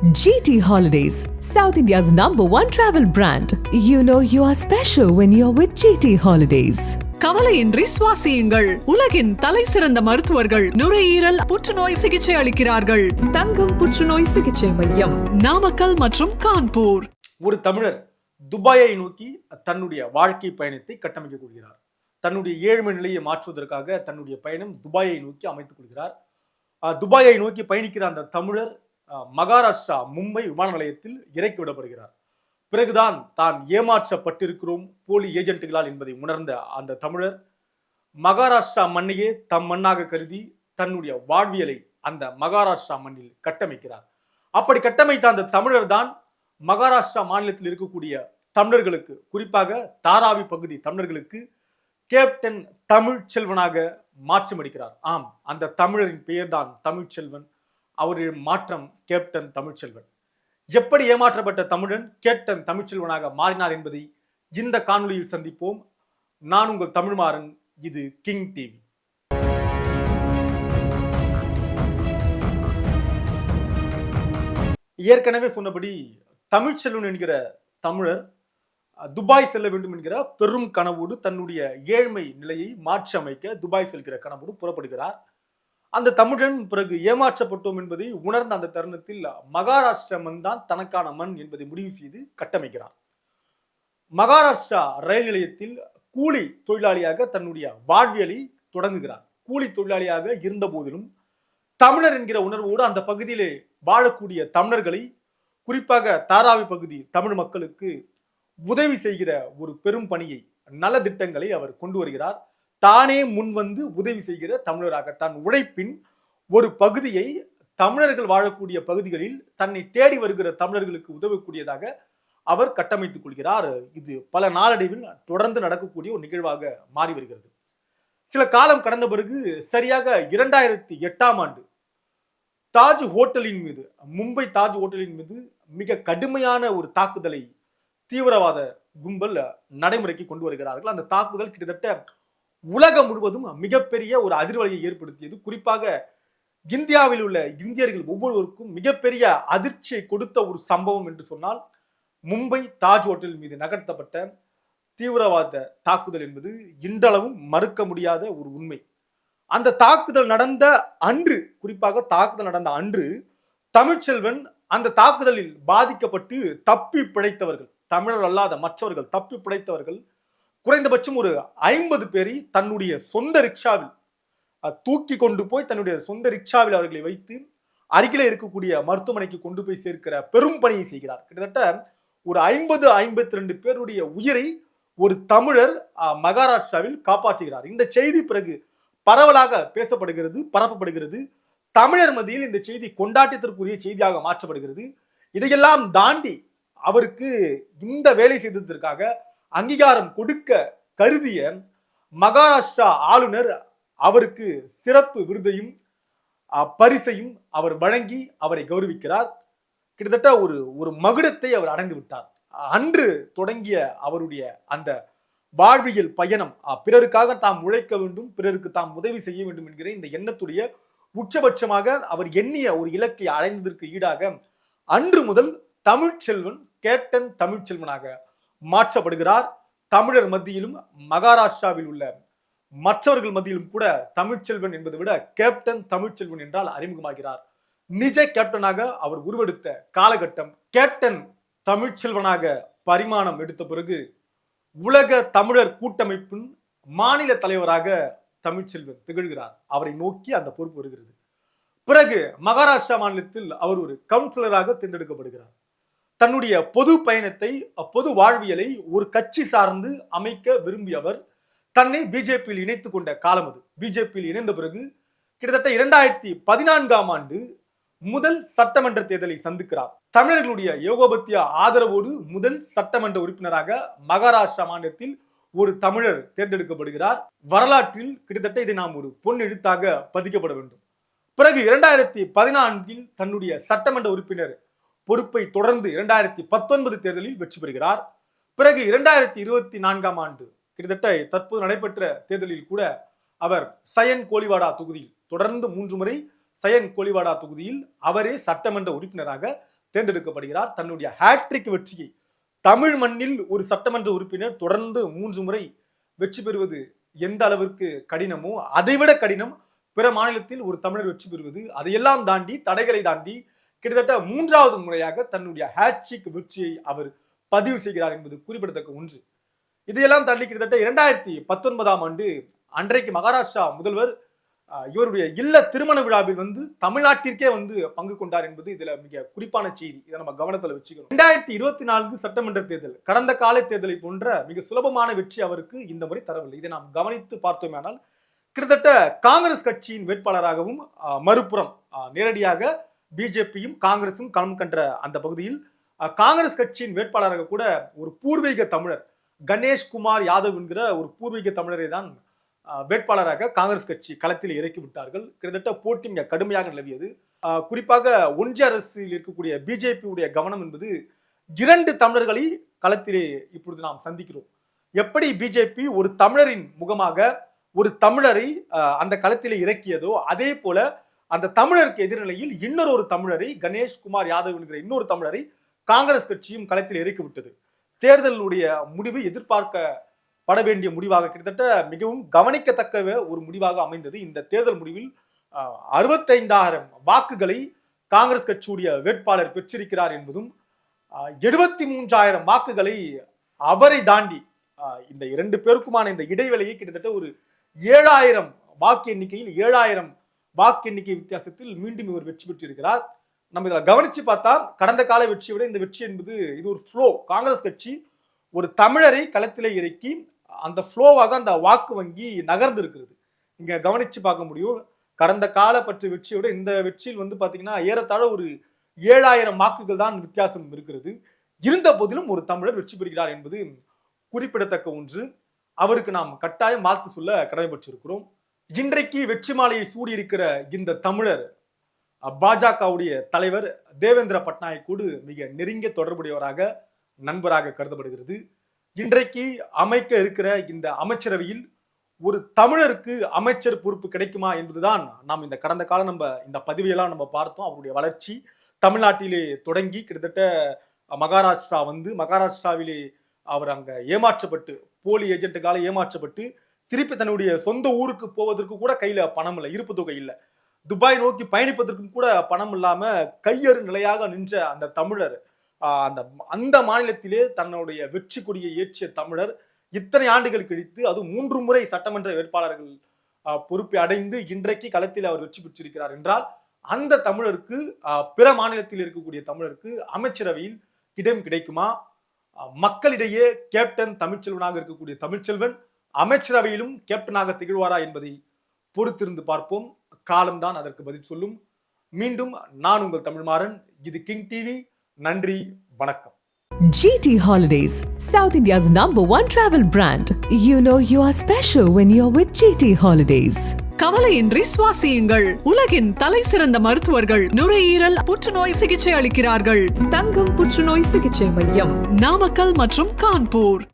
GT Holidays, South India's number one travel brand. You know you are special when you're with GT Holidays. கவலையின்றி சுவாசியுங்கள். உலகின் தலை சிறந்த மருத்துவர்கள் நுரையீரல் புற்றுநோய் சிகிச்சை அளிக்கிறார்கள். தங்கம் புற்றுநோய் சிகிச்சை மையம். நாமக்கல் மற்றும் கான்பூர். ஒரு தமிழர் துபாயை நோக்கி தன்னுடைய வாழ்க்கை பயணத்தை கட்டமைக்கக் கொள்கிறார் தன்னுடைய ஏழ்மை நிலையை மாற்றுவதற்காக தன்னுடைய பயணம் துபாயை நோக்கி அமைத்துக் கொள்கிறார். துபாயை நோக்கி பயணிக்கிற அந்த தமிழர் மகாராஷ்டிரா மும்பை விமான நிலையத்தில் இறக்கி விடப்படுகிறார். பிறகுதான் தான் ஏமாற்றப்பட்டிருக்கிறோம் போலி ஏஜென்ட்டுகளால் என்பதை உணர்ந்த அந்த தமிழர் மகாராஷ்டிரா மண்ணையே தம் மண்ணாக கருதி தன்னுடைய வாழ்வியலை அந்த மகாராஷ்டிரா மண்ணில் கட்டமைக்கிறார். அப்படி கட்டமைத்த அந்த தமிழர் தான் மகாராஷ்டிரா மாநிலத்தில் இருக்கக்கூடிய தமிழர்களுக்கு குறிப்பாக தாராவி பகுதி தமிழர்களுக்கு கேப்டன் தமிழ் செல்வனாக மாற்றமளிக்கிறார் ஆம் அந்த தமிழரின் பெயர்தான் தமிழ்ச்செல்வன். அவரின் மாற்றம் கேப்டன் தமிழ்ச்செல்வன். எப்படி ஏமாற்றப்பட்ட தமிழன் கேப்டன் தமிழ்ச்செல்வனாக மாறினார் என்பதை இந்த காணொளியில் சந்திப்போம். நான் உங்கள் தமிழ்மாறன் இது கிங் டிவி. ஏற்கனவே சொன்னபடி தமிழ்ச்செல்வன் என்கிற தமிழர் துபாய் செல்ல வேண்டும் என்கிற பெரும் கனவோடு தன்னுடைய ஏழ்மை நிலையை மாற்றி அமைக்க துபாய் செல்கிற கனவோடு புறப்படுகிறார். அந்த தமிழன் பிறகு ஏமாற்றப்பட்டோம் என்பதை உணர்ந்த அந்த தருணத்தில் மகாராஷ்டிர மண் தான் தனக்கான மண் என்பதை முடிவு செய்து கட்டமைக்கிறார் மகாராஷ்டிரா ரயில் நிலையத்தில் கூலி தொழிலாளியாக தன்னுடைய வாழ்வியலை தொடங்குகிறார் கூலி தொழிலாளியாக இருந்த போதிலும் தமிழர் என்கிற உணர்வோடு அந்த பகுதியிலே வாழக்கூடிய தமிழர்களை குறிப்பாக தாராவி பகுதி தமிழ் மக்களுக்கு உதவி செய்கிற ஒரு பெரும் பணியை நல திட்டங்களை அவர் கொண்டு வருகிறார். தானே முன் வந்து உதவி செய்கிற தமிழராக தன் உழைப்பின் ஒரு பகுதியை தமிழர்கள் வாழக்கூடிய பகுதிகளில் தன்னை தேடி வருகிற தமிழர்களுக்கு உதவக்கூடியதாக அவர் கட்டமைத்துக் கொள்கிறார். இது பல நாளடைவில் தொடர்ந்து நடக்கக்கூடிய ஒரு நிகழ்வாக மாறி வருகிறது. சில காலம் கடந்த பிறகு சரியாக இரண்டாயிரத்தி எட்டாம் ஆண்டு தாஜ் ஹோட்டலின் மீது மும்பை தாஜ் ஹோட்டலின் மீது மிக கடுமையான ஒரு தாக்குதலை தீவிரவாத கும்பல் நடைமுறைக்கு கொண்டு வருகிறார்கள். அந்த தாக்குதல் கிட்டத்தட்ட உலகம் முழுவதும் மிகப்பெரிய ஒரு அதிர்வலையை ஏற்படுத்தியது. குறிப்பாக இந்தியாவில் உள்ள இந்தியர்கள் ஒவ்வொருவருக்கும் மிகப்பெரிய அதிர்ச்சியை கொடுத்த ஒரு சம்பவம் என்று சொன்னால் மும்பை தாஜ் ஹோட்டல் மீது நகர்த்தப்பட்ட தீவிரவாத தாக்குதல் என்பது இன்றளவும் மறுக்க முடியாத ஒரு உண்மை. அந்த தாக்குதல் நடந்த அன்று குறிப்பாக தாக்குதல் நடந்த அன்று தமிழ்ச்செல்வன் அந்த தாக்குதலில் பாதிக்கப்பட்டு தப்பி பிழைத்தவர்கள் தமிழர் அல்லாத மற்றவர்கள் தப்பி பிழைத்தவர்கள் குறைந்தபட்சம் ஒரு ஐம்பது பேரை தன்னுடைய சொந்த ரிக்ஷாவில் தூக்கி கொண்டு போய் தன்னுடைய சொந்த ரிக்ஷாவில் அவர்களை வைத்து அருகிலே இருக்கக்கூடிய மருத்துவமனைக்கு கொண்டு போய் சேர்க்கிற பெரும் பணியை செய்கிறார். கிட்டத்தட்ட ஒரு ஐம்பது ஐம்பத்தி ரெண்டு பேருடைய உயிரை ஒரு தமிழர் மகாராஷ்டிராவில் காப்பாற்றுகிறார். இந்த செய்தி பிறகு பரவலாக பேசப்படுகிறது பரப்பப்படுகிறது. தமிழர் மத்தியில் இந்த செய்தி கொண்டாட்டத்திற்குரிய செய்தியாக மாற்றப்படுகிறது. இதையெல்லாம் தாண்டி அவருக்கு இந்த வேலை செய்ததற்காக அங்கீகாரம் கொடுக்க கருதிய மகாராஷ்டிரா ஆளுநர் அவருக்கு சிறப்பு விருதையும் பரிசையும் அவர் வழங்கி அவரை கௌரவிக்கிறார். கிட்டத்தட்ட ஒரு ஒரு மகுடத்தை அவர் அடைந்து விட்டார். அன்று தொடங்கிய அவருடைய அந்த வாழ்வியல் பயணம் பிறருக்காக தாம் உழைக்க வேண்டும் பிறருக்கு தாம் உதவி செய்ய வேண்டும் என்கிற இந்த எண்ணத்துடைய உச்சபட்சமாக அவர் எண்ணிய ஒரு இலக்கை அடைந்ததற்கு ஈடாக அன்று முதல் தமிழ்ச்செல்வன் கேப்டன் தமிழ்ச்செல்வனாக மாற்றப்படுகிறார். தமிழர் மத்தியிலும் மகாராஷ்டிராவில் உள்ள மற்றவர்கள் மத்தியிலும் கூட தமிழ்ச்செல்வன் என்பதை விட கேப்டன் தமிழ்ச்செல்வன் என்றால் அறிமுகமாகிறார். நிஜ கேப்டனாக அவர் உருவெடுத்த காலகட்டம் கேப்டன் தமிழ்ச்செல்வனாக பரிமாணம் எடுத்த பிறகு உலக தமிழர் கூட்டமைப்பின் மாநில தலைவராக தமிழ்ச்செல்வன் திகழ்கிறார். அவரை நோக்கி அந்த பொறுப்பு வருகிறது. பிறகு மகாராஷ்டிரா மாநிலத்தில் அவர் ஒரு கவுன்சிலராக தேர்ந்தெடுக்கப்படுகிறார். தன்னுடைய பொது பயணத்தை பொது வாழ்வியலை ஒரு கட்சி சார்ந்து அமைக்க விரும்பியவர் தன்னை பிஜேபியில் இணைத்து கொண்ட காலம் அது. பிஜேபியில் இணைந்த பிறகு கிட்டத்தட்ட இரண்டாயிரத்தி பதினான்காம் ஆண்டு முதல் சட்டமன்ற தேர்தலை சந்திக்கிறார். தமிழர்களுடைய யோகோபத்திய ஆதரவோடு முதல் சட்டமன்ற உறுப்பினராக மகாராஷ்டிரா மாநிலத்தில் ஒரு தமிழர் தேர்ந்தெடுக்கப்படுகிறார். வரலாற்றில் கிட்டத்தட்ட இதை நாம் ஒரு பொன் எழுத்தாக பதிக்கப்பட வேண்டும். பிறகு இரண்டாயிரத்தி பதினான்கில் தன்னுடைய சட்டமன்ற உறுப்பினர் பொறுப்பை தொடர்ந்து இரண்டாயிரத்தி பத்தொன்பது தேர்தலில் வெற்றி பெறுகிறார். பிறகு இரண்டாயிரத்தி இருபத்தி நான்காம் ஆண்டு கிட்டத்தட்ட தற்போது நடைபெற்ற தேர்தலில் கூட அவர் சயன் கோலிவாடா தொகுதியில் தொடர்ந்து மூன்று முறை சயன் கோலிவாடா தொகுதியில் அவரே சட்டமன்ற உறுப்பினராக தேர்ந்தெடுக்கப்படுகிறார். தன்னுடைய ஹேட்ரிக் வெற்றியை தமிழ் மண்ணில் ஒரு சட்டமன்ற உறுப்பினர் தொடர்ந்து மூன்று முறை வெற்றி பெறுவது எந்த அளவிற்கு கடினமோ அதைவிட கடினம் பிற மாநிலத்தில் ஒரு தமிழர் வெற்றி பெறுவது அதையெல்லாம் தாண்டி தடைகளை தாண்டி கிட்டத்தட்ட மூன்றாவது முறையாக தன்னுடைய ஹேட்ரிக் வெற்றியை அவர் பதிவு செய்கிறார் என்பது குறிப்பிடத்தக்க ஒன்று. இதையெல்லாம் தள்ளி கிட்டத்தட்ட இரண்டாயிரத்தி பத்தொன்பதாம் ஆண்டு அன்றைக்கு மகாராஷ்டிரா முதல்வர் இவருடைய இல்ல திருமண விழாவில் வந்து தமிழ்நாட்டிற்கே வந்து பங்கு கொண்டார் என்பது இதுல மிக குறிப்பான செய்தி. இதை நம்ம கவனத்துல வச்சுக்கணும். ரெண்டாயிரத்தி இருபத்தி நான்கு சட்டமன்ற தேர்தல் கடந்த கால தேர்தலை போன்ற மிக சுலபமான வெற்றி அவருக்கு இந்த முறை தரவில்லை. இதை நாம் கவனித்து பார்த்தோமேனால் கிட்டத்தட்ட காங்கிரஸ் கட்சியின் வேட்பாளராகவும் மறுபுறம் நேரடியாக பிஜேபியும் காங்கிரசும் களம் கன்ற அந்த பகுதியில் காங்கிரஸ் கட்சியின் வேட்பாளராக கூட ஒரு பூர்வீக தமிழர் கணேஷ் குமார் யாதவ் என்கிற ஒரு பூர்வீக தமிழரை தான் வேட்பாளராக காங்கிரஸ் கட்சி களத்தில் இறக்கி விட்டார்கள். கிட்டத்தட்ட போட்டி மிக கடுமையாக நிலவியது. குறிப்பாக ஒன்றிய அரசில் இருக்கக்கூடிய பிஜேபியுடைய கவனம் என்பது இரண்டு தமிழர்களை களத்திலே இப்பொழுது நாம் சந்திக்கிறோம். எப்படி பிஜேபி ஒரு தமிழரின் முகமாக ஒரு தமிழரை அந்த களத்திலே இறக்கியதோ அதே போல அந்த தமிழருக்கு எதிர்நிலையில் இன்னொரு ஒரு தமிழரை கணேஷ்குமார் யாதவ் என்கிற இன்னொரு தமிழரை காங்கிரஸ் கட்சியும் களத்தில் இறக்கிவிட்டது தேர்தலுடைய முடிவு எதிர்பார்க்கப்பட வேண்டிய முடிவாக கிட்டத்தட்ட மிகவும் கவனிக்கத்தக்க ஒரு முடிவாக அமைந்தது. இந்த தேர்தல் முடிவில் அறுபத்தைந்தாயிரம் வாக்குகளை காங்கிரஸ் கட்சியுடைய வேட்பாளர் பெற்றிருக்கிறார் என்பதும் எழுபத்தி மூன்றாயிரம் வாக்குகளை அவரை தாண்டி இந்த இரண்டு பேருக்குமான இந்த இடைவெளியை கிட்டத்தட்ட ஒரு ஏழாயிரம் வாக்கு எண்ணிக்கையில் ஏழாயிரம் வாக்கு எண்ணிக்கை வித்தியாசத்தில் மீண்டும் இவர் வெற்றி பெற்றிருக்கிறார். நம்ம இதில் கவனிச்சு பார்த்தா கடந்த கால வெற்றியை விட இந்த வெற்றி என்பது இது ஒரு ஃப்ளோ காங்கிரஸ் கட்சி ஒரு தமிழரை களத்திலே இறக்கி அந்த ஃப்ளோவாக அந்த வாக்கு வங்கி நகர்ந்து இருக்கிறது இங்கே கவனித்து பார்க்க முடியும் கடந்த கால பற்றி வெற்றியை விட இந்த வெற்றியில் வந்து பார்த்தீங்கன்னா ஏறத்தாழ ஒரு ஏழாயிரம் வாக்குகள் தான் வித்தியாசம் இருக்கிறது. இருந்த போதிலும் ஒரு தமிழர் வெற்றி பெறுகிறார் என்பது குறிப்பிடத்தக்க ஒன்று. அவருக்கு நாம் கட்டாயம் வாழ்த்து சொல்ல கடமைப்பட்டிருக்கிறோம். இன்றைக்கு வெற்றி மாலையை சூடியிருக்கிற இந்த தமிழர் பாஜகவுடைய தலைவர் தேவேந்திர பட்நாயக்கோடு மிக நெருங்கிய தொடர்புடையவராக நண்பராக கருதப்படுகிறது. இன்றைக்கு அமைக்க இருக்கிற இந்த அமைச்சரவையில் ஒரு தமிழருக்கு அமைச்சர் பொறுப்பு கிடைக்குமா என்பதுதான் நாம் இந்த கடந்த காலம் நம்ம இந்த பதவியெல்லாம் நம்ம பார்த்தோம். அவருடைய வளர்ச்சி தமிழ்நாட்டிலே தொடங்கி கிட்டத்தட்ட மகாராஷ்டிரா வந்து மகாராஷ்டிராவிலே அவர் அங்கே ஏமாற்றப்பட்டு போலி ஏஜென்ட்டுக்கால ஏமாற்றப்பட்டு திருப்பி தன்னுடைய சொந்த ஊருக்கு போவதற்கு கூட கையில பணம் இல்லை இருப்பு தொகை இல்லை. துபாய் நோக்கி பயணிப்பதற்கும் கூட பணம் இல்லாம கையறு நிலையாக நின்ற அந்த தமிழர் அந்த அந்த மாநிலத்திலே தன்னுடைய வெற்றி கொடியை ஏற்றிய தமிழர் இத்தனை ஆண்டுகள் கழித்து அது மூன்று முறை சட்டமன்ற வேட்பாளர்கள் பொறுப்பை அடைந்து இன்றைக்கு களத்தில் அவர் வெற்றி பெற்றிருக்கிறார் என்றால் அந்த தமிழருக்கு பிற மாநிலத்தில் இருக்கக்கூடிய தமிழருக்கு அமைச்சரவையில் இடம் கிடைக்குமா? மக்களிடையே கேப்டன் தமிழ்ச்செல்வனாக இருக்கக்கூடிய தமிழ்ச்செல்வன் அமைச்சரவையிலும் கேப்டனாக திகழ்வாரா என்பதை பொறுத்திருந்து பார்ப்போம். காலம்தான் அதற்கு பதில் சொல்லும். மீண்டும் நான் உங்கள் தமிழ்மாறன். இது கிங் டிவி. நன்றி வணக்கம். GT Holidays, South India's number one travel brand. You know you are special when you're with GT Holidays. கவலையின்றி சுவாசியுங்கள். உலகின் தலை சிறந்த மருத்துவர்கள் நுரையீரல் புற்றுநோய் சிகிச்சை அளிக்கிறார்கள். தங்கம் புற்றுநோய் சிகிச்சை மையம் நாமக்கல் மற்றும் கான்பூர்.